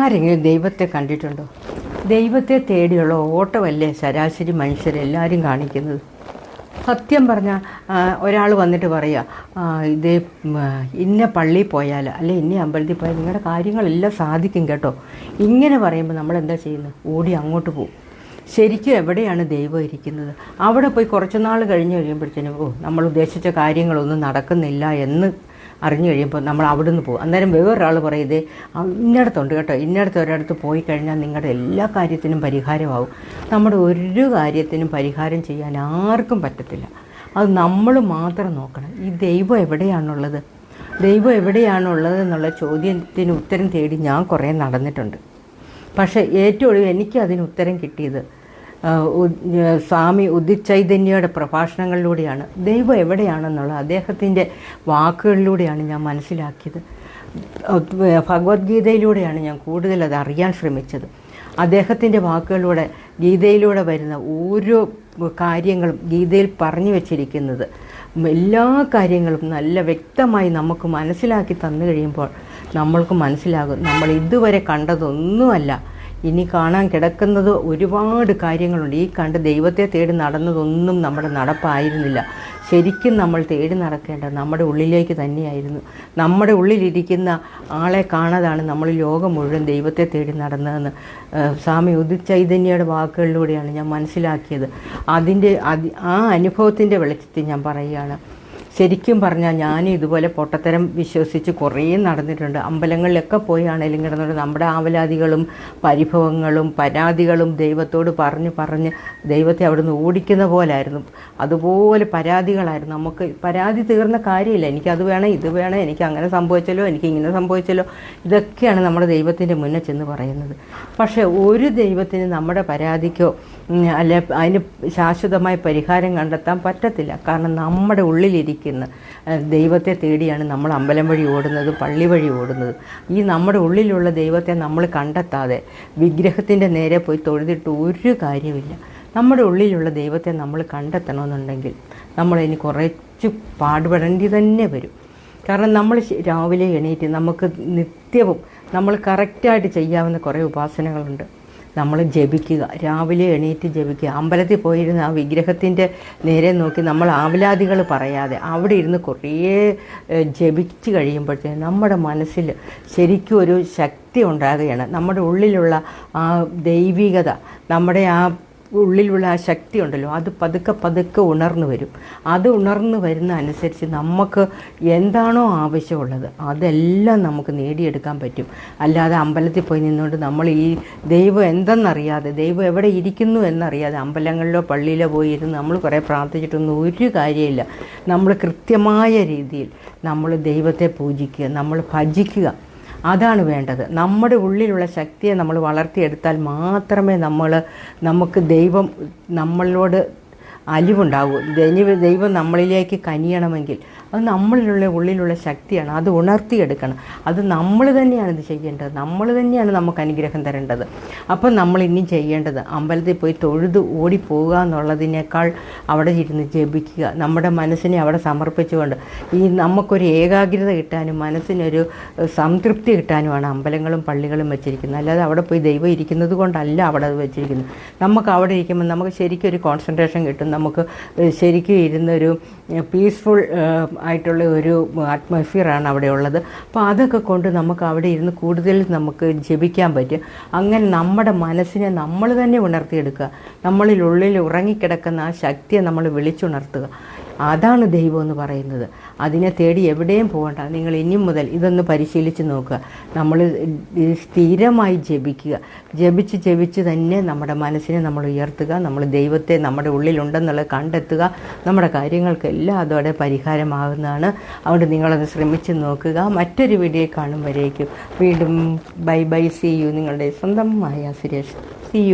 ആരെങ്കിലും ദൈവത്തെ കണ്ടിട്ടുണ്ടോ? ദൈവത്തെ തേടിയുള്ള ഓട്ടമല്ലേ ശരാശരി മനുഷ്യരെല്ലാവരും കാണിക്കുന്നത്? സത്യം പറഞ്ഞാൽ ഒരാൾ വന്നിട്ട് പറയുക ഇത് ഇന്ന പള്ളിയിൽ പോയാൽ അല്ലെ ഇന്ന അമ്പലത്തിൽ പോയാൽ നിങ്ങളുടെ കാര്യങ്ങളെല്ലാം സാധിക്കും കേട്ടോ. ഇങ്ങനെ പറയുമ്പോൾ നമ്മൾ എന്താ ചെയ്യുന്നത് ഓടി അങ്ങോട്ട് പോകും ശരിക്കും എവിടെയാണ് ദൈവം ഇരിക്കുന്നത്? അവിടെ പോയി കുറച്ച് നാൾ കഴിഞ്ഞ് കഴിയുമ്പോഴത്തേനും ഓ നമ്മൾ ഉദ്ദേശിച്ച കാര്യങ്ങളൊന്നും നടക്കുന്നില്ല എന്ന് അറിഞ്ഞു കഴിയുമ്പോൾ നമ്മൾ അവിടുന്ന് പോകും. അന്നേരം വേറൊരാൾ പറയും ഇന്നടത്തുണ്ട് കേട്ടോ. ഇന്നടത്ത് ഒരിടത്ത് പോയി കഴിഞ്ഞാൽ നിങ്ങളുടെ എല്ലാ കാര്യത്തിനും പരിഹാരമാവും. നമ്മുടെ ഒരു കാര്യത്തിനും പരിഹാരം ചെയ്യാൻ ആർക്കും പറ്റത്തില്ല. അത് നമ്മൾ മാത്രം നോക്കണം. ഈ ദൈവം എവിടെയാണുള്ളത്? ദൈവം എവിടെയാണുള്ളത് എന്നുള്ള ചോദ്യത്തിന് ഉത്തരം തേടി ഞാൻ കുറേ നടന്നിട്ടുണ്ട്. പക്ഷേ ഏറ്റവും ഒഴിവ് എനിക്ക് അതിന് ഉത്തരം കിട്ടിയത് സ്വാമി ഉദിച്ചൈതന്യയുടെ പ്രഭാഷണങ്ങളിലൂടെയാണ്. ദൈവം എവിടെയാണെന്നുള്ള അദ്ദേഹത്തിന്റെ വാക്കുകളിലൂടെയാണ് ഞാൻ മനസ്സിലാക്കിയത്. ഭഗവത്ഗീതയിലൂടെയാണ് ഞാൻ കൂടുതൽ അത് അറിയാൻ ശ്രമിച്ചത്. അദ്ദേഹത്തിന്റെ വാക്കുകളിലൂടെ ഗീതയിലൂടെ വരുന്ന ഓരോ കാര്യങ്ങളും ഗീതയിൽ പറഞ്ഞു വച്ചിരിക്കുന്നത് എല്ലാ കാര്യങ്ങളും നല്ല വ്യക്തമായി നമുക്ക് മനസ്സിലാക്കി തന്നു കഴിയുമ്പോൾ നമ്മൾക്ക് മനസ്സിലാകും. നമ്മൾ ഇതുവരെ കണ്ടതൊന്നുമല്ല. ഇനി കാണാൻ കിടക്കുന്നത് ഒരുപാട് കാര്യങ്ങളുണ്ട്. ഈ കണ്ട് ദൈവത്തെ തേടി നടന്നതൊന്നും നമ്മുടെ നടപ്പായിരുന്നില്ല. ശരിക്കും നമ്മൾ തേടി നടക്കേണ്ടത് നമ്മുടെ ഉള്ളിലേക്ക് തന്നെയായിരുന്നു. നമ്മുടെ ഉള്ളിലിരിക്കുന്ന ആളെ കാണാതാണ് നമ്മൾ ലോകം മുഴുവൻ ദൈവത്തെ തേടി നടന്നതെന്ന്. സ്വാമി ഉദിത് ചൈതന്യയുടെ വാക്കുകളിലൂടെയാണ് ഞാൻ മനസ്സിലാക്കിയത്. അതിന്റെ അതി ആ അനുഭവത്തിന്റെ വെളിച്ചത്തിൽ ഞാൻ പറയുകയാണ്. ശരിക്കും പറഞ്ഞാൽ ഞാൻ ഇതുപോലെ പൊട്ടത്തരം വിശ്വസിച്ച് കുറേ നടന്നിട്ടുണ്ട്. അമ്പലങ്ങളിലൊക്കെ പോയാണെങ്കിലും കിടന്നിട്ട് നമ്മുടെ ആവലാതികളും പരിഭവങ്ങളും പരാതികളും ദൈവത്തോട് പറഞ്ഞ് പറഞ്ഞ് ദൈവത്തെ അവിടുന്ന് ഓടിക്കുന്ന പോലായിരുന്നു. അതുപോലെ പരാതികളായിരുന്നു. നമുക്ക് പരാതി തീർന്ന കാര്യമില്ല. എനിക്കത് വേണം ഇത് വേണം എനിക്ക് അങ്ങനെ സംഭവിച്ചല്ലോ എനിക്ക് ഇങ്ങനെ സംഭവിച്ചല്ലോ. ഇതൊക്കെയാണ് നമ്മുടെ ദൈവത്തിന്റെ മുന്നേ ചെന്ന് പറയുന്നത്. പക്ഷേ ഒരു ദൈവത്തിന് നമ്മുടെ പരാതിക്കോ അല്ലെ അതിന് ശാശ്വതമായ പരിഹാരം കണ്ടെത്താൻ പറ്റത്തില്ല. കാരണം നമ്മുടെ ഉള്ളിലിരിക്കുന്ന ഏഹ്, ദൈവത്തെ തേടിയാണ് നമ്മൾ അമ്പലം വഴി ഓടുന്നത് പള്ളി വഴി ഓടുന്നത്. ഈ നമ്മുടെ ഉള്ളിലുള്ള ദൈവത്തെ നമ്മൾ കണ്ടെത്താതെ വിഗ്രഹത്തിന്റെ നേരെ പോയി തൊഴുതിട്ട് ഒരു കാര്യമില്ല നമ്മുടെ ഉള്ളിലുള്ള ദൈവത്തെ നമ്മൾ കണ്ടെത്തണമെന്നുണ്ടെങ്കിൽ നമ്മൾ ഇനി കുറച്ച് പാടുപെടേണ്ടി തന്നെ വരും. കാരണം നമ്മൾ രാവിലെ എണീറ്റ് നമുക്ക് നിത്യവും നമ്മൾ കറക്റ്റായിട്ട് ചെയ്യാവുന്ന കുറേ ഉപാസനകളുണ്ട്. നമ്മൾ ജപിക്കുക. രാവിലെ എണീറ്റ് ജപിക്കുക. അമ്പലത്തിൽ പോയിരുന്ന ആ വിഗ്രഹത്തിന്റെ നേരെ നോക്കി നമ്മൾ ആവലാദികൾ പറയാതെ അവിടെ ഇരുന്ന് കുറേ ജപിച്ച് കഴിയുമ്പോഴത്തേക്കും നമ്മുടെ മനസ്സിൽ ശരിക്കും ഒരു ശക്തി ഉണ്ടാകുകയാണ്. നമ്മുടെ ഉള്ളിലുള്ള ആ ദൈവികത നമ്മുടെ ആ ഉള്ളിലുള്ള ആ ശക്തി ഉണ്ടല്ലോ അത് പതുക്കെ പതുക്കെ ഉണർന്നു വരും. അത് ഉണർന്നു വരുന്ന അനുസരിച്ച് നമുക്ക് എന്താണോ ആവശ്യമുള്ളത് അതെല്ലാം നമുക്ക് നേടിയെടുക്കാൻ പറ്റും. അല്ലാതെ അമ്പലത്തിൽ പോയി നിന്നുകൊണ്ട് നമ്മൾ ഈ ദൈവം എന്തെന്നറിയാതെ ദൈവം എവിടെ ഇരിക്കുന്നു എന്നറിയാതെ അമ്പലങ്ങളിലോ പള്ളിയിലോ പോയി ഇരുന്ന് നമ്മൾ കുറേ പ്രാർത്ഥിച്ചിട്ടൊന്നും ഒരു കാര്യമില്ല. നമ്മൾ കൃത്യമായ രീതിയിൽ നമ്മൾ ദൈവത്തെ പൂജിക്കുക നമ്മൾ ഭജിക്കുക. അതാണ് വേണ്ടത്. നമ്മുടെ ഉള്ളിലുള്ള ശക്തിയെ നമ്മൾ വളർത്തിയെടുത്താൽ മാത്രമേ നമ്മൾ നമുക്ക് ദൈവം നമ്മളോട് അലിവുണ്ടാകൂ ദൈവം നമ്മളിലേക്ക് കനിയണമെങ്കിൽ അത് നമ്മളിലുള്ള ഉള്ളിലുള്ള ശക്തിയാണ്. അത് ഉണർത്തിയെടുക്കണം. അത് നമ്മൾ തന്നെയാണ് ഇത് ചെയ്യേണ്ടത്. നമ്മൾ തന്നെയാണ് നമുക്ക് അനുഗ്രഹം തരേണ്ടത്. അപ്പം നമ്മൾ ഇനി ചെയ്യേണ്ടത് അമ്പലത്തിൽ പോയി തൊഴുത് ഓടിപ്പോവുക എന്നുള്ളതിനേക്കാൾ അവിടെ ഇരുന്ന് ജപിക്കുക. നമ്മുടെ മനസ്സിനെ അവിടെ സമർപ്പിച്ചുകൊണ്ട് ഈ നമുക്കൊരു ഏകാഗ്രത കിട്ടാനും മനസ്സിനൊരു സംതൃപ്തി കിട്ടാനുമാണ് അമ്പലങ്ങളും പള്ളികളും വെച്ചിരിക്കുന്നത്. അല്ലാതെ അവിടെ പോയി ദൈവം ഇരിക്കുന്നത് കൊണ്ടല്ല അവിടെ അത് വെച്ചിരിക്കുന്നത്. നമുക്ക് അവിടെ ഇരിക്കുമ്പോൾ നമുക്ക് ശരിക്കും ഒരു കോൺസെൻട്രേഷൻ കിട്ടും. നമുക്ക് ശരിക്കും ഇരുന്നൊരു പീസ്ഫുൾ ആയിട്ടുള്ള ഒരു അറ്റ്മോസ്ഫിയറാണ് അവിടെ ഉള്ളത്. അപ്പോൾ അതൊക്കെ കൊണ്ട് നമുക്ക് അവിടെ ഇരുന്ന് കൂടുതൽ നമുക്ക് ജപിക്കാൻ പറ്റും. അങ്ങനെ നമ്മുടെ മനസ്സിനെ നമ്മൾ തന്നെ ഉണർത്തിയെടുക്കുക. നമ്മളിൽ ഉള്ളിൽ ഉറങ്ങിക്കിടക്കുന്ന ആ ശക്തിയെ നമ്മൾ വിളിച്ചുണർത്തുക. അതാണ് ദൈവം എന്ന് പറയുന്നത്. അതിനെ തേടി എവിടെയും പോകണ്ട. നിങ്ങൾ ഇനി മുതൽ ഇതൊന്ന് പരിശീലിച്ച് നോക്കുക. നമ്മൾ സ്ഥിരമായി ജപിക്കുക. ജപിച്ച് ജപിച്ച് തന്നെ നമ്മുടെ മനസ്സിനെ നമ്മൾ ഉയർത്തുക. നമ്മൾ ദൈവത്തെ നമ്മുടെ ഉള്ളിലുണ്ടെന്നുള്ളത് കണ്ടെത്തുക. നമ്മുടെ കാര്യങ്ങൾക്കെല്ലാം അതോടെ പരിഹാരമാകുന്നതാണ്. അതുകൊണ്ട് നിങ്ങളത് ശ്രമിച്ച് നോക്കുക. മറ്റൊരു വീഡിയോ കാണും വരേക്കും വീണ്ടും ബൈ ബൈ സി യു. നിങ്ങളുടെ സ്വന്തമായ സുരേഷ്. C U.